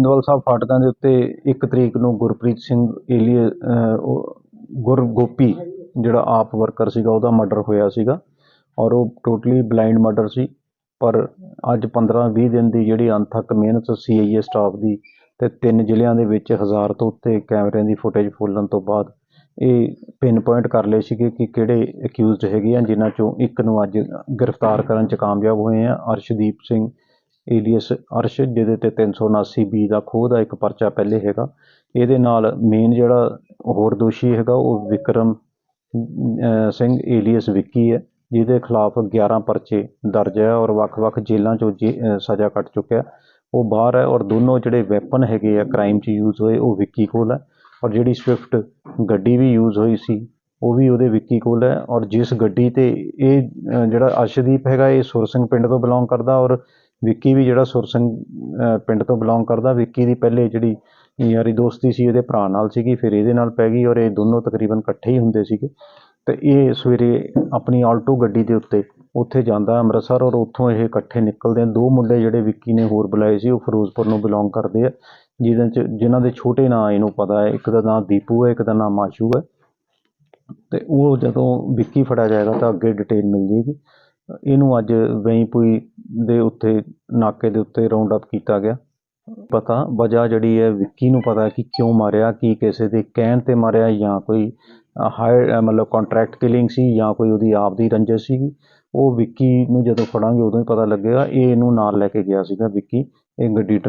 ਗੋਬਿੰਦਵਾਲ ਸਾਹਿਬ ਫਾਟਕਾਂ ਦੇ ਉੱਤੇ 1 ਤਰੀਕ ਨੂੰ ਗੁਰਪ੍ਰੀਤ ਸਿੰਘ ਏਲੀਏ ਗੁਰਗੋਪੀ ਜਿਹੜਾ ਆਪ ਵਰਕਰ ਸੀਗਾ, ਉਹਦਾ ਮਰਡਰ ਹੋਇਆ ਸੀਗਾ ਔਰ ਉਹ ਟੋਟਲੀ ਬਲਾਈਂਡ ਮਰਡਰ ਸੀ। ਪਰ ਅੱਜ 15-20 ਦਿਨ ਦੀ ਜਿਹੜੀ ਅਣਥੱਕ ਮਿਹਨਤ ਸੀਆਈਏ ਸਟਾਫ ਦੀ ਤੇ ਤਿੰਨ ਜ਼ਿਲ੍ਹਿਆਂ ਦੇ ਵਿੱਚ ਹਜ਼ਾਰ ਤੋਂ ਉੱਤੇ ਕੈਮਰਿਆਂ ਦੀ ਫੁਟੇਜ ਫੋਲਣ ਤੋਂ ਬਾਅਦ ਇਹ ਪਿੰਨ ਪੁਆਇੰਟ ਕਰ ਲਏ ਸੀਗੇ ਕਿ ਕਿਹੜੇ ਅਕਿਊਜ਼ਡ ਹੈਗੇ ਆ, ਜਿਨ੍ਹਾਂ ਚੋਂ ਇੱਕ ਨੂੰ ਅੱਜ ਗ੍ਰਿਫਤਾਰ ਕਰਨ 'ਚ ਕਾਮਯਾਬ ਹੋਏ ਆ। ਅਰਸ਼ਦੀਪ ਸਿੰਘ ਏਲੀਅਸ ਅਰਸ਼, ਜਿਹਦੇ ਤੇ 379 ਬੀ ਦਾ ਖੋਹ ਦਾ ਇੱਕ ਪਰਚਾ ਪਹਿਲੇ ਹੈਗਾ। ਇਹਦੇ ਨਾਲ ਮੇਨ ਜਿਹੜਾ ਹੋਰ ਦੋਸ਼ੀ ਹੈਗਾ, ਉਹ ਵਿਕਰਮ ਸਿੰਘ ਏਲੀਅਸ ਵਿੱਕੀ ਹੈ, ਜਿਹਦੇ ਖਿਲਾਫ 11 ਪਰਚੇ ਦਰਜ ਹੈ ਔਰ ਵੱਖ-ਵੱਖ ਜੇਲ੍ਹਾਂ 'ਚੋਂ ਜੇ ਸਜ਼ਾ ਕੱਟ ਚੁੱਕਿਆ ਉਹ ਬਾਹਰ ਹੈ ਔਰ ਦੋਨੋਂ ਜਿਹੜੇ ਵੈਪਨ ਹੈਗੇ ਆ ਕ੍ਰਾਈਮ 'ਚ ਯੂਜ਼ ਹੋਏ, ਉਹ ਵਿੱਕੀ ਕੋਲ ਹੈ। ਔਰ ਜਿਹੜੀ ਸਵਿਫਟ ਗੱਡੀ ਵੀ ਯੂਜ਼ ਹੋਈ ਸੀ, ਉਹ ਵੀ ਉਹਦੇ ਵਿੱਕੀ ਕੋਲ ਹੈ। ਔਰ ਜਿਸ ਗੱਡੀ ਤੇ ਇਹ ਜਿਹੜਾ ਅਰਸ਼ਦੀਪ ਹੈਗਾ, ਇਹ ਸੁਰ ਸਿੰਘ ਪਿੰਡ ਤੋਂ ਬਿਲੋਂਗ ਕਰਦਾ ਔਰ ਵਿੱਕੀ ਵੀ ਜਿਹੜਾ ਸੁਰ ਸਿੰਘ ਪਿੰਡ ਤੋਂ ਬਿਲੋਂਗ ਕਰਦਾ, ਵਿੱਕੀ ਦੀ ਪਹਿਲੇ ਜਿਹੜੀ ਯਾਰੀ ਦੋਸਤੀ ਸੀ ਇਹਦੇ ਭਰਾ ਨਾਲ ਸੀਗੀ, ਫਿਰ ਇਹਦੇ ਨਾਲ ਪੈ ਗਈ ਔਰ ਇਹ ਦੋਨੋਂ ਤਕਰੀਬਨ ਇਕੱਠੇ ਹੀ ਹੁੰਦੇ ਸੀਗੇ। ਤੇ ਇਹ ਸਵੇਰੇ ਆਪਣੀ ਆਲਟੋ ਗੱਡੀ ਦੇ ਉੱਤੇ ਉੱਥੇ ਜਾਂਦਾ ਅੰਮ੍ਰਿਤਸਰ ਔਰ ਉੱਥੋਂ ਇਹ ਇਕੱਠੇ ਨਿਕਲਦੇ ਆ। ਦੋ ਮੁੰਡੇ ਜਿਹੜੇ ਵਿੱਕੀ ਨੇ ਹੋਰ ਬੁਲਾਏ ਸੀ, ਉਹ ਫਿਰੋਜ਼ਪੁਰ ਨੂੰ ਬਿਲੋਂਗ ਕਰਦੇ ਆ, ਜਿਹਦੇ ਚ, ਜਿਨ੍ਹਾਂ ਦੇ ਛੋਟੇ ਨਾਂ ਇਹਨੂੰ ਪਤਾ ਹੈ। ਇੱਕ ਦਾ ਨਾਮ ਦੀਪੂ ਹੈ, ਇੱਕ ਦਾ ਨਾਮ ਆਸ਼ੂ ਹੈ। ਤੇ ਉਹ ਜਦੋਂ ਵਿੱਕੀ ਫੜਿਆ ਜਾਏਗਾ ਤਾਂ ਅੱਗੇ ਡਿਟੇਲ ਮਿਲ ਜੇਗੀ ਇਹਨੂੰ ਅੱਜ ਵੈਂਪੂਈ ਦੇ ਉੱਤੇ, ਨਾਕੇ ਦੇ ਉੱਤੇ ਰਾਉਂਡ ਅਪ ਕੀਤਾ ਗਿਆ। ਪਤਾ, ਵਜ੍ਹਾ ਜਿਹੜੀ ਹੈ, ਵਿੱਕੀ ਨੂੰ ਪਤਾ ਕਿ ਕਿਉਂ ਮਾਰਿਆ, ਕੀ ਕਿਸੇ ਦੇ ਕਹਿਣ ਤੇ ਮਾਰਿਆ, ਜਾਂ ਕੋਈ ਹਾਇਰ ਮਤਲਬ ਕੰਟਰੈਕਟ ਕਿਲਿੰਗ ਸੀ, ਜਾਂ ਕੋਈ ਉਹਦੀ ਆਪ ਦੀ ਰੰਜਿਸ਼ ਸੀਗੀ। ਉਹ ਵਿੱਕੀ ਨੂੰ ਜਦੋਂ ਫੜਾਂਗੇ ਉਦੋਂ ਹੀ ਪਤਾ ਲੱਗੇਗਾ। ਇਹ ਇਹਨੂੰ ਨਾਲ ਲੈ ਕੇ ਗਿਆ ਸੀਗਾ ਵਿੱਕੀ, ਇਹ ਗੱਡੀ ਟਰੇਸ